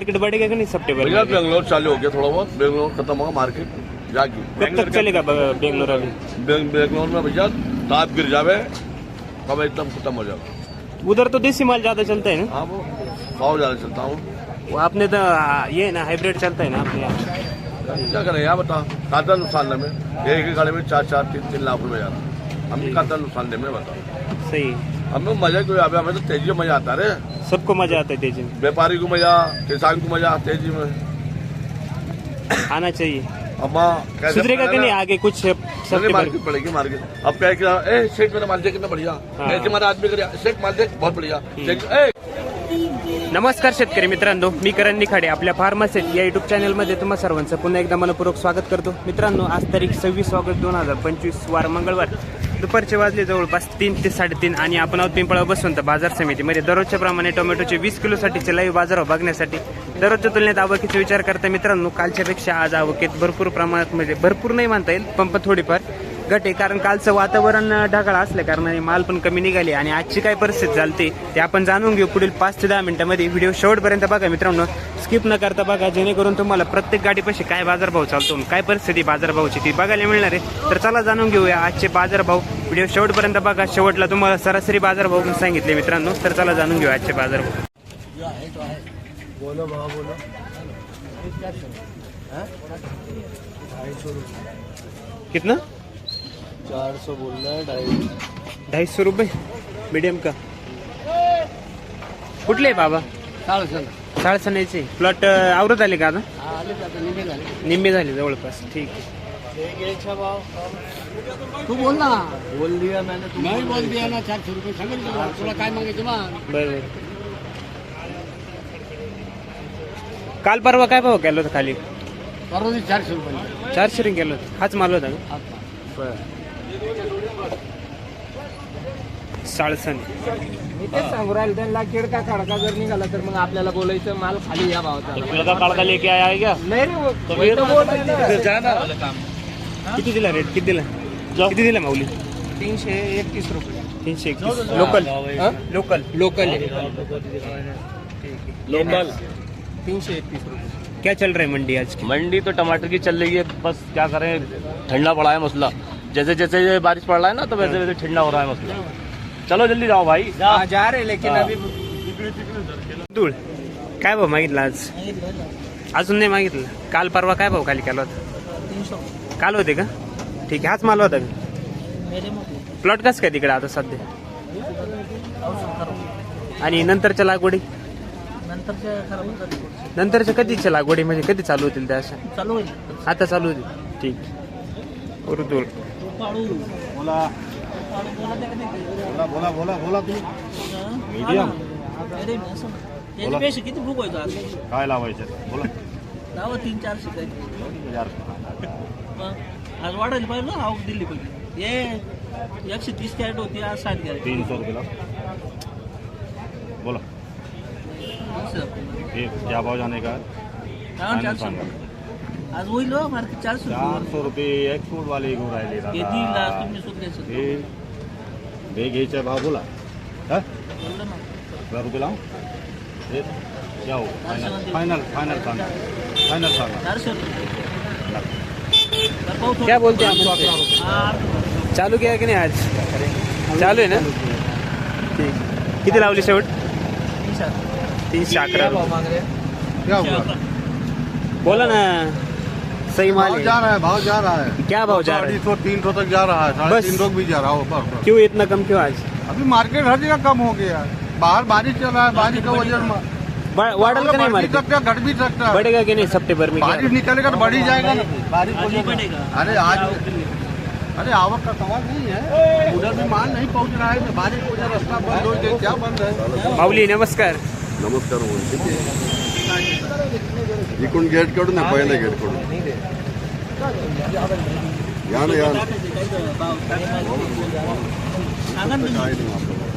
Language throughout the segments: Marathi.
मार्केट बढ़ेगा कि नहीं सितंबर भैया बेंगलोर चालू हो गया थोड़ा बहुत। बेंगलोर खत्म होगा मार्केट। जागी। कब तक चलेगा बेंगलोर अभी? बेंग- बेंगलोर में भैया ताप गिर जावे कब एकदम खत्म हो जाएगा उधर तो देसी माल ज्यादा चलता है ना? हाँ वो ज्यादा चलता हूँ। वो आपने तो ये ना हाइब्रिड चलता है ना अपने यहाँ? क्या करें यार बता खाता नुकसान में एक ही गाड़ी में चार चार तीन तीन लाख रुपए जा रहा हम खाता नुकसान में बता सही। हमें मजा क्यों आवे हमें तो तेजी में मजा आता रे। सबको मजा आता है तेजी में। व्यापारी को मजा किसान को मजा तेजी में। आना चाहिए। अम्मा सुधरेगा कि? नहीं आगे कुछ मार्केट पड़ेगी मार्केट। अब क्या किया ए सेठ मेरा माल कितना बढ़िया। ऐसे हमारा आदमी कर सेठ माल बहुत बढ़िया। नमस्कार शेतकरी मित्रांनो मी करण निखाडे आपल्या फार्मासेट या युट्यूब चॅनलमध्ये तुम्हा सर्वांचं पुन्हा एकदा मनपूर्वक स्वागत करतो. मित्रांनो आज तारीख सव्वीस ऑगस्ट दोन हजार पंचवीस वार मंगळवार. दुपारचे वाजले जवळपास तीन ते साडेतीन आणि आपण आहोत पिंपळा बसवंत बाजार समितीमध्ये. दररोजच्या प्रमाणे टोमॅटोचे वीस किलोसाठीचे लाईव्ह बाजार बघण्यासाठी दररोजच्या तुलनेत आवकीचा विचार करता मित्रांनो कालच्यापेक्षा आज आवकेत भरपूर प्रमाणात म्हणजे भरपूर नाही म्हणता येईल पण थोडीफार. घट आहे. कारण कालचं वातावरण ढगाळ असल्या कारणाने माल पण कमी निघाली आणि आजची काय परिस्थिती चालते ते आपण जाणून घेऊ पुढील पाच ते दहा मिनिटांमध्ये. व्हिडिओ शेवटपर्यंत बघा मित्रांनो. स्किप न करता बघा जेणेकरून तुम्हाला प्रत्येक गाडीपाशी काय बाजारभाव चालतो काय परिस्थिती बाजारभावाची ती बघायला मिळणार आहे. तर चला जाणून घेऊया आजचे बाजारभाव. व्हिडिओ शेवटपर्यंत बघा. शेवटला तुम्हाला सरासरी बाजारभाव पण सांगितले मित्रांनो. तर चला जाणून घेऊ आजचे बाजारभाव. कितना? चार सौ बोल रहा है ढाई ढाई सौ रुपये? मीडियम का? कुठले आहे बाबा साळसण्याचे प्लॉट आवरत आले का आता? निम्मे झाले. जवळपास. ठीक आहे. तू बोल ना. बोल दिया मैंने तू नहीं बोल दिया ना चारशे रुपये सांगेल तुला. तुला काय मागायचं मग बरं बरं. काल परवा काय भाव केलं होतं खाली? परवा दिवशी चारशे रुपये. चारशे रिंग केलं होतं. हाच माल होता का? आता. साळसन. मी तेच सांगू राहील त्यांना किडका खडका जर निघाला तर मग आपल्याला बोलायचं माल खाली या भावाचा. का लेके आया आहे का नाही रे वो- वही तो बोल रहे ना. किती दिला रेट किती दिला? किती दिला माऊली? तीनशे एकतीस रुपये. तीनशे एकतीस. लोकल. लोकल. Local local. तीनशे एकतीस रुपये. क्या चल रहा है मंडी आज? की मंडी तो टमाटर की चल रही है बस क्या करें? ठंडा पड़ा है मसला। जैसे जैसे ये बारिश पड़ रहा है ना तो वैसे वैसे ठंडा हो रहा है मसला। चलो जल्दी जाओ भाई। हाँ, जा रहे लेकिन अभी धूळ काय भाव मागितला आज? अजून नाही मागितलं. काल परवा काय भाव खाली केला होता? काल होते का? ठीक आहे हाच माल होता का? प्लॉट कसं काय तिकडे आता सध्या? आणि नंतरच्या लागवडी? नंतरच्या कधीच्या लागवडी म्हणजे कधी चालू होतील त्या अशा? चालू होईल. आता चालू होतील. ठीक. उर्दूळ बोला. बोला बोला तू त्याच्यापेक्षा किती बुक व्हायचं आज? काय लावायचं? बोला. नावं तीन चार शिकायची आज वाढायला पाहिजे ना आवक दिली पाहिजे. हे एकशे तीस कॅरेट होती आज साठ कॅरेट. तीन सौ रुपये. बोला ये क्या भाव जाने का चारशे. आज होईल हो मार्केट चारशे चार रुपये। सौ रुपये एक फूट वाले को राहिले हे दीड लाख तुम्ही सुद्धा द्यायचं हे। बे घ्यायचा भाव बोला? हा? एवढं ना. हजार रुपये लावू हे क्या हो फायनल फायनल सांगा फायनल सांगा चारशे रुपये। तर पाहू थोडं. क्या बोलते हैं आप मुझसे? हा, चालू किया की नाही आज? चालू आहे ना? ठीक। किती लावली शेवट तीनशे. तीनशे अकरा रुपये. मांग रहे क्या हुआ? बोला ना। सही माल भाव जा रहा है भाव जा रहा है। क्या भाव जा रहा है? सौ तीन सौ तक जा रहा है साढ़े तीन सौ भी जा रहा है ऊपर। क्यों इतना कम क्यों आज? अभी मार्केट हर जगह कम हो गया है। बाहर बारिश चल रहा है बारिश का वजह वाढल का नाही मार्केट? सकता घट भी सकता है। बढ़ेगा की नाही सप्टेंबर में? क्या? बारिश निकलेगा तो बढ़ ही जाएगा बारिश हो। बढ़ेगा अरे आज अरे आवक का सवाल नहीं है। उधर भी माल नहीं पहुँच रहा है तो बारिश की वजह रास्ता बंद हो गया क्या बंद है? माऊली नमस्कार। नमस्कार बोलते इकडून गेट कडून आहे पहिल्या गेट कडून या ना या काय नाही आपल्याला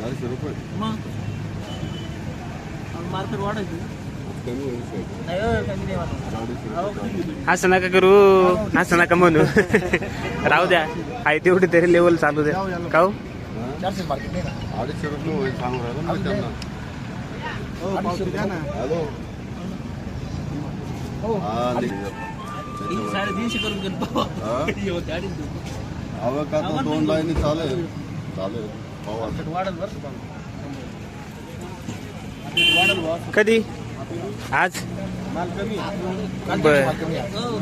चारशे रुपये मार्केट वाढायचं. असं नका करू असं नका म्हणू. राहू द्या. आहे तेवढी तरी लेवल चालू द्या. का? अडीचशे रुपये होईल सांगू राहिलो ना मी त्यांना हॅलो हा तीन साडेतीनशे करून गेलो हा? हे. आवक आता दोन लाईनी चालेल. चालेल. वाढेल बरं का कधी? आज? माल कमी बर. हो,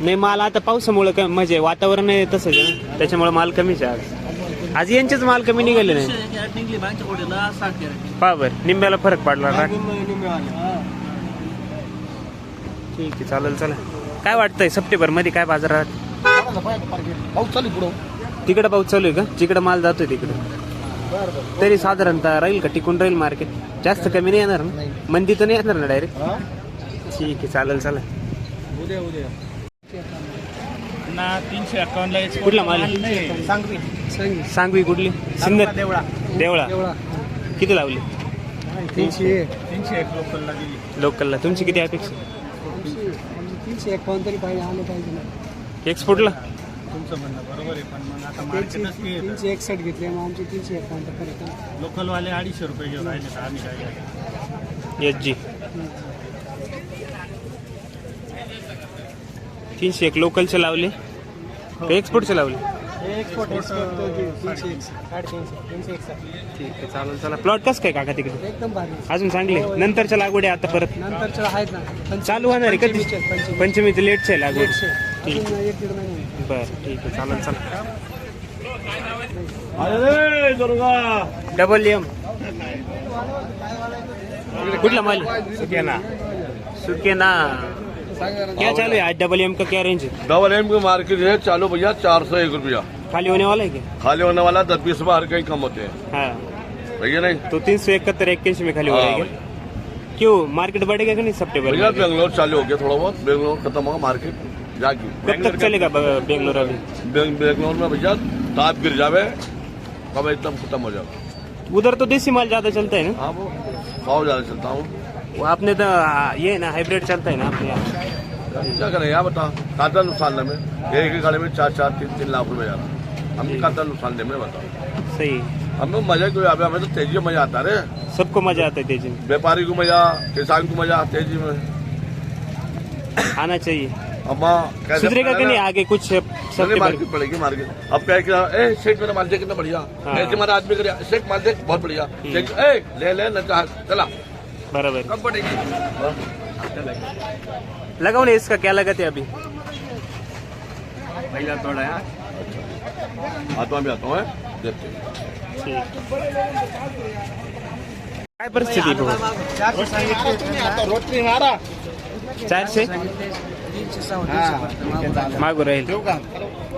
नाही माल आता पावसामुळे क- म्हणजे वातावरण आहे तसंच त्याच्यामुळे माल कमीच आहे आज. आज यांचेच माल कमी निघाले नाही. निघली बांच्या कोटीला साठ कॅरेट पहा बर निंब्याला फरक पडला मिळाले ठीक आहे चालेल चला काय वाटतंय सप्टेंबरमध्ये काय बाजारात पाऊस चालू पुढं तिकडे पाऊस चालू आहे का? जिकडे माल जातोय तिकडे. तरी साधारणतः राहील का? टिकून राहील मार्केट जास्त कमी नाही येणार ना? मंदी तर नाही येणार ना डायरेक्ट ठीक आहे चालेल चला उद्या उद्या. तीनशे अकाउंटला कुठला माल? सांगवी कुठली? सिन्नर. देवळा. देवळा. किती लावली? तीनशे तीनशे एक लोकलला दिली. लोकलला. तुमची किती अपेक्षा? तीनशे एकावन्न तरी पाहिजे आलं पाहिजे ना. एक्सपोर्टला तुमचं म्हणणं बरोबर आहे पण मग आता मार्केटच नाही येत. तीनशे एकसष्ट घेतले मग आमचे तीनशे एकावन्न फरक आहे. लोकलवाले अडीचशे रुपये घेऊन राहिले तर आम्ही काय करायचं? H G. तीनशे एक लोकलचे लावले? का एक्सपोर्टचे लावले? एक्सपोर्ट एक्सपोर्ट तो जे तीनशे एकसष्ट साडेतीनशे तीनशे एकसष्ट ठीक आहे चालेल चला. प्लॉट कसं काय काका तिकडे? एकदम भारी. अजून चांगले? नंतरच्या लागवड आहे आता परत? नंतरच्या आहेत ना. चालू होणार आहे कधी पंचवीसचे, पंचवीस. पंचमीचे. लेटचे आहे लागवड. एकशे. ठीक अजून एक दीड महिना बरं ठीक आहे चालेल चला. अरे दुर्गा. डबल एम कुठला माल? सुकेना. सुकेना. क्या चालू है आज डबल एम का क्या रेंज है डबल एम की मार्केट है? चालू भैया चार सौ एक रुपया. खाली होने वाला है क्या? खाली होने वाला दस बीस हर कहीं कम होते हैं। हाँ। भैया नहीं? तो तीन सौ इकहत्तर इक्यासी में खाली हो हाँ, जाएगा क्यों? मार्केट बढ़ेगा कि नहीं सितंबर भैया में? बेंगलोर चालू हो गया थोड़ा बहुत। बेंगलोर खत्म होगा मार्केट। जाके कब तक चलेगा ब- बेंगलोर अभी? बेंग- बेंगलोर में भैया ताप गिर जावे कब एकदम खत्म हो जाएगा उधर तो देसी माल ज़्यादा चलता है ना? हाँ वो ज़्यादा चलता हूँ। वो आपने तो आ, ये ना हाइब्रिड चलता है ना अपने यहाँ? क्या करें यार बता। काटा नुकसान में। एक एक गाड़ी में चार चार तीन तीन लाख रुपए जा रहा। हम काटा नुकसान में बताओ सही। हमें मज़ा क्यों अभी हमें तो तेज़ी में मज़ा आता रे। सबको मज़ा आता है तेज़ी में। व्यापारी को मज़ा किसान को मज़ा तेज़ी में। आना चाहिए। हाँ, कैसे सुधरेगा कि नहीं आगे कुछ सप्टेंबर मार्केट पड़ेगी मार्केट। अब क्या है कि ए शेख मेरा माल कितना बढ़िया। हाँ। ऐसे हमारा आदमी करे शेख माल बहुत बढ़िया। शेख ए ले ले न चला। बराबर। कब पड़ेगी लगाओ ना इसका क्या लगा थे अभी? भैया थोड़ा है आता भी आता। काय परिस्थिती? रोटरी मारा चारशे? मागू राहील.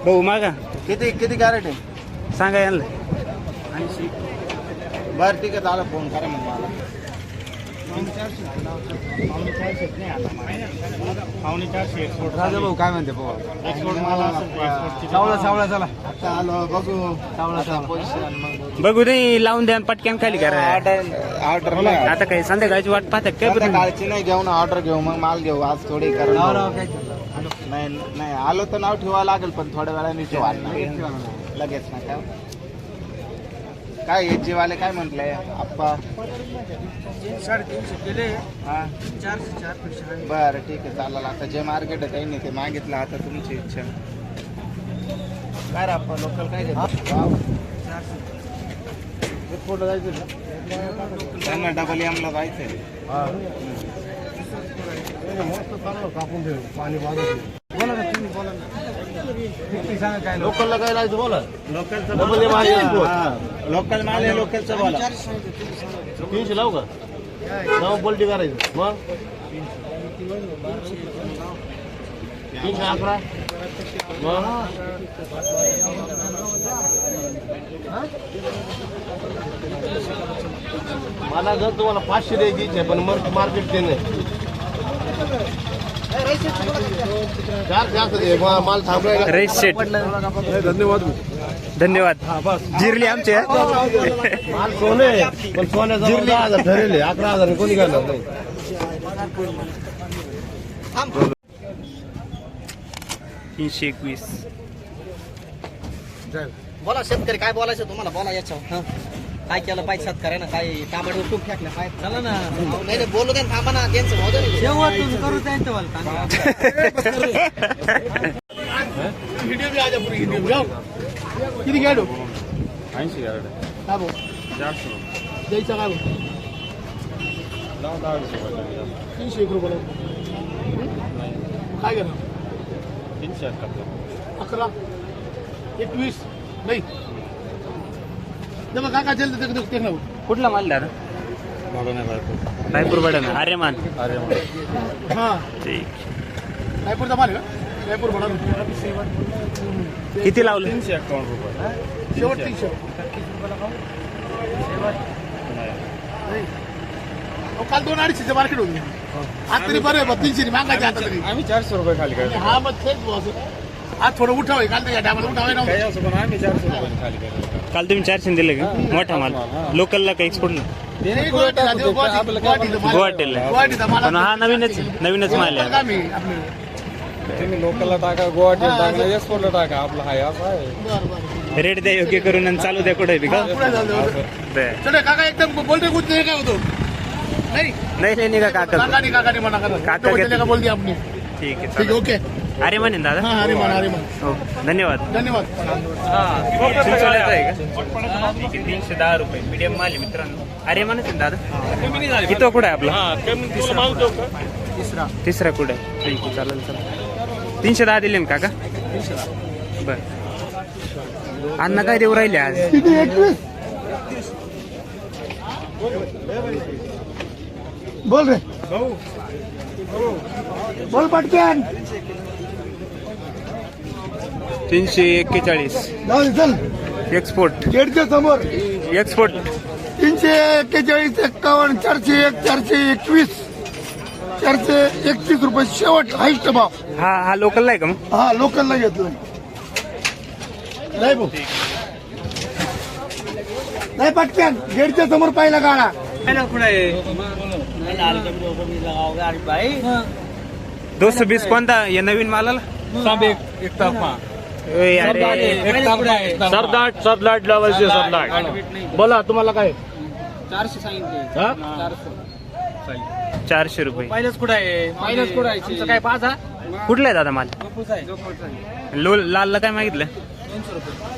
भाऊ मागा. किती किती कॅरेट आहे? सांगा यांना. बरं ठीक आहे दादा फोन करा मग मला. पावणे चारशे एक्सपोर्ट राजा भाऊ काय म्हणते एक्सपोर्ट मला सावळा सावळा चला. आता आलो बघू सावळा सावळा. बघू नाही लावून द्या पटक्यान खाली करा. ऑर्डर आता काय संध्याकाळची वाट पाहता काय काळची नाही घेऊ ना ऑर्डर घेऊ मग माल घेऊ. आज थोडी कारण नाही नाही आलो तर नाव ठेवा लागेल पण थोड्या वेळाने ठेवा लगेच ना काय काय हे जीवाले काय म्हटलंय आप्पा? साडेतीनशे केले. हा. चारशे चार बरं ठीक आहे चालेल. आता जे मार्केट आहे त्यांनी ते मागितलं. आता तुमची इच्छा. काय रे आप्पा लोकल काय घेतो त्यांना डबल एमला जायचंय. लोकलला काय जायचं बोला. लोकलचं लोकल माल आहे लोकलचं बोला. तीनशे लावू. का? नऊ पलटी करायचं. मग? तीनशे अकरा? मला जर तुम्हाला पाचशे द्यायची इच्छा पण मग मार्केट ते नाही. रईस शेट धन्यवाद. धन्यवाद. जिरली आमचे. माल सोने पण ठरेल अकरा हजार कोणी नाही. तीनशे एकवीस. बोला शेतकरी काय बोलायचं तुम्हाला? बोला याच्यावर. हं. काय केलं पाहिजे शेतकऱ्यानं? काय तांबड उठून फेकलं काय? चला ना. नाही नाही बोलू दे ना, थांबा ना त्यांचं भाऊ दे. करू किती घ्या ऐंशी काय भाऊ? चारशे. द्यायचा काय भाऊ? तीनशे एक रुपये काय घेणार? तीनशे एकाहत्तर अकरा. एकवीस. नाही. मग काका जल्द ते ते ना कुठला माल दादा? नाही रायपूर रायपूर आर्यमान. अरे हां. ठीक. रायपूरचा माल का? रायपूर बडा किती लावलं? तीनशे एकावन्न रुपये. शेवट तीनशे. नाही. अहो, काल दोन अडीचशेचं मार्केट होती. आज तरी बरं आहे बा तीनशे मागायचे आता तरी. आम्ही चारशे रुपये खाली काय हा मग तेच बुवा असं. आज थोडं उठाव आहे काल टायमाला उठाव नव्हतं तुम्ही चारशे दिले का? मोठा माल. लोकलला का एक्सपोर्टला नाही, गुवाहाटीला, गुवाहाटी- गुवाहाटीला माल- गुवाहाटीला. गुवाहाटीचा माल पण हा नवीनच नवीनच माल लोकल आहे काम आहे आपलं. तुम्ही लोकलला टाका गुवाहाटीला टाका एक्सपोर्टला टाका. आपला हाय असं आहे. बरं, बरं. रेट द्या योग्य करून आणि चालू द्या कुठे बी का? पुढे जाऊ दे. बरं. चलो काका एकदम बोलते कुछ नाही काय होतो? नाही? नाही नाही निघा काका. काकानी काकानी करा काका. बोलते घेतले. का बोलते आपली. ठीक आहे ठीक चालेल. ओके. अरे म्हणेन दादा? हा अरे मान अरे मान हो धन्यवाद. धन्यवाद. तीनशे दहा रुपये मीडियम माल आहे मित्रांनो अरे म्हणत दादा? किती कुठं आहे आपला? तिसरा. तिसरा कुठं आहे? चालेल चालेल. तीनशे दहा दिले ना काका? बर. अण्णा काय देऊ राहिले आज? बोल रे. बोल पटकन तीनशे एक्केचाळीस. एक्सपोर्ट गेटच्या समोर. एक्सपोर्ट तीनशे एक्केचाळीस एक्कावन्न चारशे एक चारशे एकवीस. चारशे एकतीस रुपये शेवट हाईस्ट भाव. हा हा लोकलला आहे का मग? हा लोकलला घेतलं. नाही भाऊ. नाही पटकन गेटच्या समोर पाहिला गाडा. दोनशे बीस कोणता? या नवीन मालाला? ओय, अरे सरदाट सरदाट लावायचे सरदाट बोला तुम्हाला काय? चारशे सांगितले हा? चारशे. रुपये. मायनस कुठं आहे? मायनस कुठं आहे? काय पाच हा? कुठला आहे दादा माल? लो लालला काय मागितलं?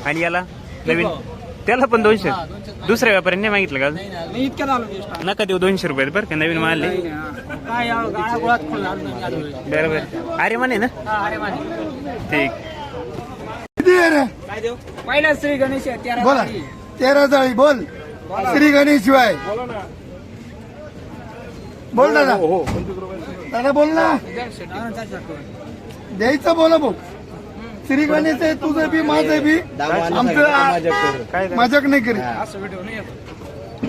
आणि याला? नवीन? त्याला पण दोनशे? दुसऱ्या व्यापाऱ्यांनी नाही मागितलं का नका देऊ दोनशे रुपये बरं का नवीन माल आहे. काय गाळा गोळात खोल बरोबर. अरे म्हणे ना? ठीक. आहे रे. काय देऊ? पहिला श्री गणेश आहे, तेरा बोला. तेरा जाळी बोल. श्री गणेश शिवाय बोल दादा. दादा बोल ना. द्यायचं बोला भाऊ. श्री गणेश आहे तुझं बी माझं बी. आमचं माझ्याक नाही करी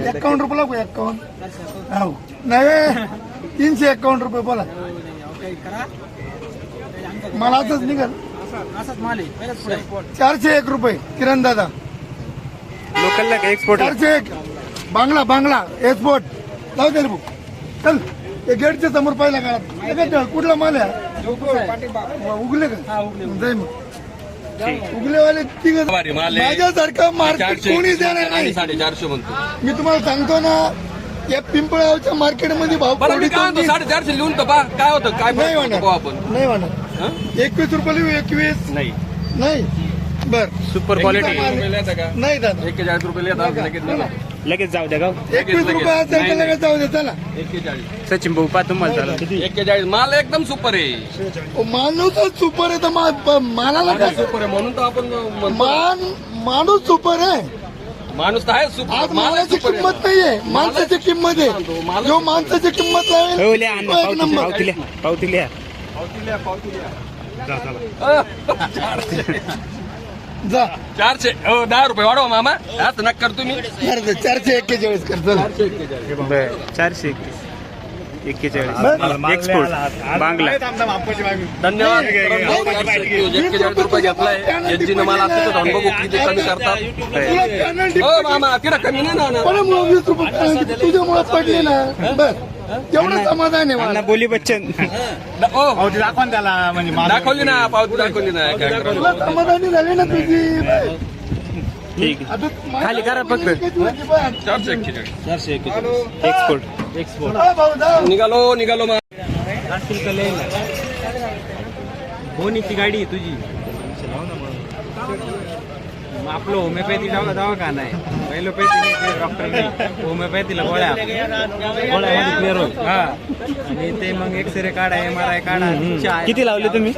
एकावन्न रुपये लागू एकावन्न. हो. नाही तीनशे एकावन्न रुपये बोला. मला असंच निघाल. असाच माल आहे पहिलाच पुढे आहे. चारशे एक रुपये किरण दादा. लोकलला का एक्सपोर्ट चारशे एक. बांगला बांगला एक्सपोर्ट जाऊ दे रे भाऊ. चल ते गेटच्या समोर पहिला काळात कुठला माल आहे? उगले का? जाय मग. उगलेवाले तिघ माझ्यासारखं मार्केट कोणी देणार नाही. साडेचारशे म्हणतो. मी तुम्हाला सांगतो ना या पिंपळावच्या मार्केटमध्ये भाव बरं मी काय म्हणतो? कोणी साडेचारशे लिहून तर पहा. काय होतं? काय नाही फरक पडतो म्हणत आपण? नाही म्हणत एकवीस रुपये लिहू एकवीस? नाही. नाही? बर. सुपर क्वालिटी नाही दादा. एक्केचाळीस रुपये लगेच जाऊ द्या गाव एकवीस रुपये असेल तर लगेच जाऊ दे चला. एक्केचाळीस सचिन भाऊ पा तुम्हाला झालं एक्केचाळीस माल एकदम सुपर आहे. ओ, माणूसच सुपर आहे तर मा- मालाला काय? सुपर आहे म्हणून तर आपण म्हणतो. मान माणूस सुपर आहे. माणूस तर आहे आज सुपर मालाची किंमत नाहीये. माणसाची किंमत आहे. जो माणसाची किंमत लावेल हो लिहा अण्णा तो एक पावती नंबर. पावती लिहा पावती लिहा. जा चारशे हो दहा रुपये वाढवा मामा. आता नका कर तुम्ही चारशे एक्केचाळीस कर चला बरं चारशे एक्केचाळीस. एक्सपोर्ट बांगला. धन्यवाद. एक्केचाळीस रुपये घेतलाय. मला आता जाऊन बघू किती कमी करतात. हो मामा तिला कमी नाही ना तुझ्यामुळे पडले ना. बस तेवढं समाधान आहे मला. बोली बच्चन. हो. दाखवली ना पावती दाखवली ना काय करायचं? तुला समाधानी झाली ना तुझी. ठीक आहे. आता खाली करा फक्त. पण? चारशे एक्केचाळीस एक्सपोर्ट हा, भाऊ जाऊ. निघालो निघालो मग बोनीची गाडी आहे तुझी. मग आपलं होमिओपॅथी दवा दवाखाना आहे. पहिलोपॅथी डॉक्टर नाही. होमिओपॅथीला गोळ्या गोळ्यामध्ये क्लिअर होईल हा. आणि ते मग एक्सरे काढा एम आर आय काढा. किती लावले तुम्ही?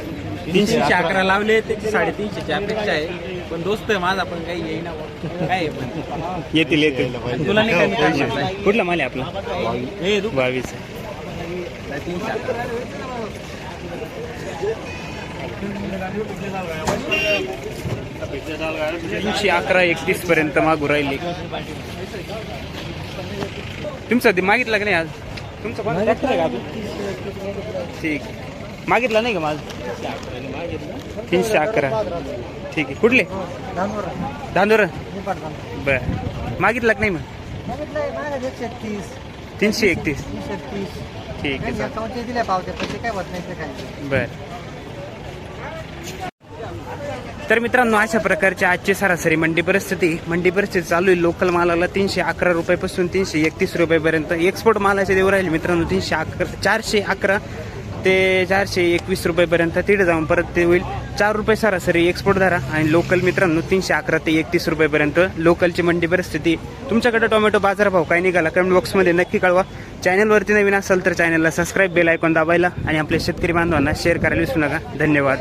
तीनशे अकरा लावले त्याची साडेतीनशेची अपेक्षा आहे. पण दोस्त आहे माझा पण काही येईना काय आहे पण? येतील येतील. तुला नाही कमी काय? कुठला माल आहे आपला? हे दु बावीस तीनशे अकरा. तीनशे अकरा एकतीस पर्यंत मागू राहिले. तुमचं ते मागितलं का नाही आज? तुमचं कोण आहे का? ठीक. मागितला नाही का माझ तीनशे अकरा. ठीक आहे. कुठले? धांदोर बर. मागितलं का नाही मग? तीनशे एकतीस. ठीक आहे बर. तर मित्रांनो अशा प्रकारची आजची सरासरी मंडी परिस्थिती. मंडी परिस्थिती चालू आहे. लोकल मालाला तीनशे अकरा रुपयापासून तीनशे एकतीस रुपयापर्यंत एक्सपोर्ट मालाचे देऊ राहिले मित्रांनो तीनशे अकरा चारशे अकरा ते चारशे एकवीस रुपयेपर्यंत तिथे जाऊन परत ते होईल. चार रुपये सरासरी एक्सपोर्ट धरा. आणि लोकल मित्रांनो तीनशे अकरा ते एकतीस रुपयेपर्यंत लोकलची मंडी परिस्थिती. तुमच्याकडे टोमॅटो बाजारभाव काय निघाला? कमेंट बॉक्समध्ये नक्की कळवा. चॅनलवरती नवीन असेल तर चॅनलला सबस्क्राईब बेल ऐकून दाबायला. आणि आपल्या शेतकरी बांधवांना शेअर करायला विसरू नका. धन्यवाद.